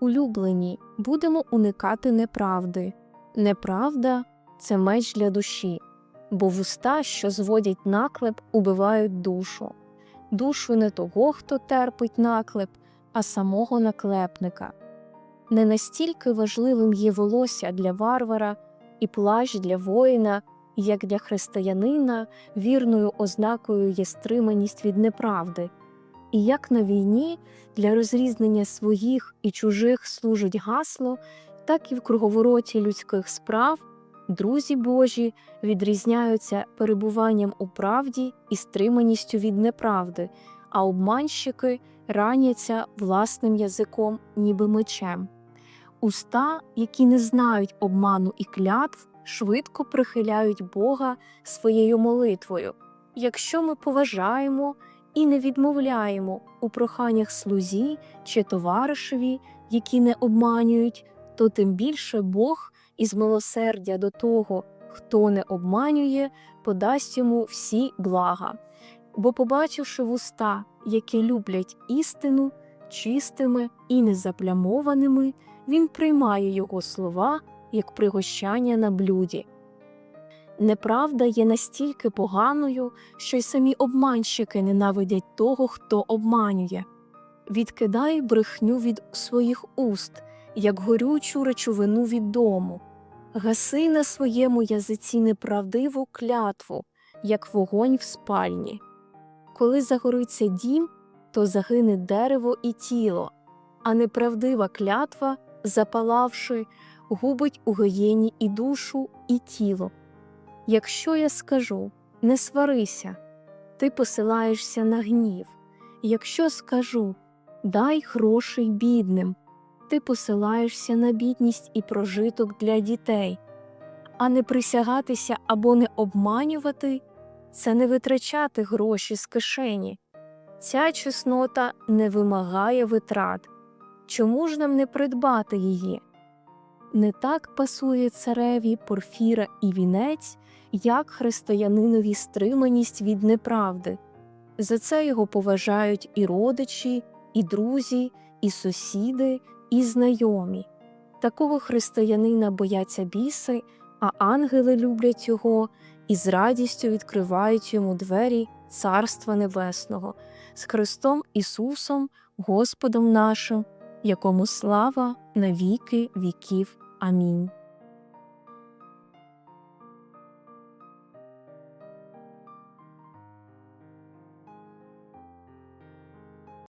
Улюблені, будемо уникати неправди. Неправда це меч для душі, бо вуста, що зводять наклеп, убивають душу. Душу не того, хто терпить наклеп, а самого наклепника. Не настільки важливим є волосся для варвара і плащ для воїна, як для християнина вірною ознакою є стриманість від неправди. І як на війні для розрізнення своїх і чужих служить гасло, так і в круговороті людських справ друзі Божі відрізняються перебуванням у правді і стриманістю від неправди, а обманщики раняться власним язиком, ніби мечем. Уста, які не знають обману і клятв, швидко прихиляють Бога своєю молитвою. Якщо ми поважаємо і не відмовляємо у проханнях слузі чи товаришеві, які не обманюють, то тим більше Бог із милосердя до того, хто не обманює, подасть йому всі блага. Бо, побачивши вуста, які люблять істину, чистими і незаплямованими, він приймає його слова як пригощання на блюді. Неправда є настільки поганою, що й самі обманщики ненавидять того, хто обманює. Відкидай брехню від своїх уст, як горючу речовину від дому, гаси на своєму язиці неправдиву клятву, як вогонь в спальні. Коли загориться дім, то загине дерево і тіло, а неправдива клятва, запалавши, губить у гиєні і душу, і тіло. Якщо я скажу не сварися, ти посилаєшся на гнів. Якщо скажу дай грошей бідним, ти посилаєшся на бідність і прожиток для дітей, а не присягатися або не обманювати це не витрачати гроші з кишені. Ця чеснота не вимагає витрат. Чому ж нам не придбати її? Не так пасує цареві порфіра і вінець, як християнинові стриманість від неправди. За це його поважають і родичі, і друзі, і сусіди, і знайомі. Такого християнина бояться біси, а ангели люблять його і з радістю відкривають йому двері Царства Небесного з Христом Ісусом, Господом нашим, якому слава на віки віків. Амінь.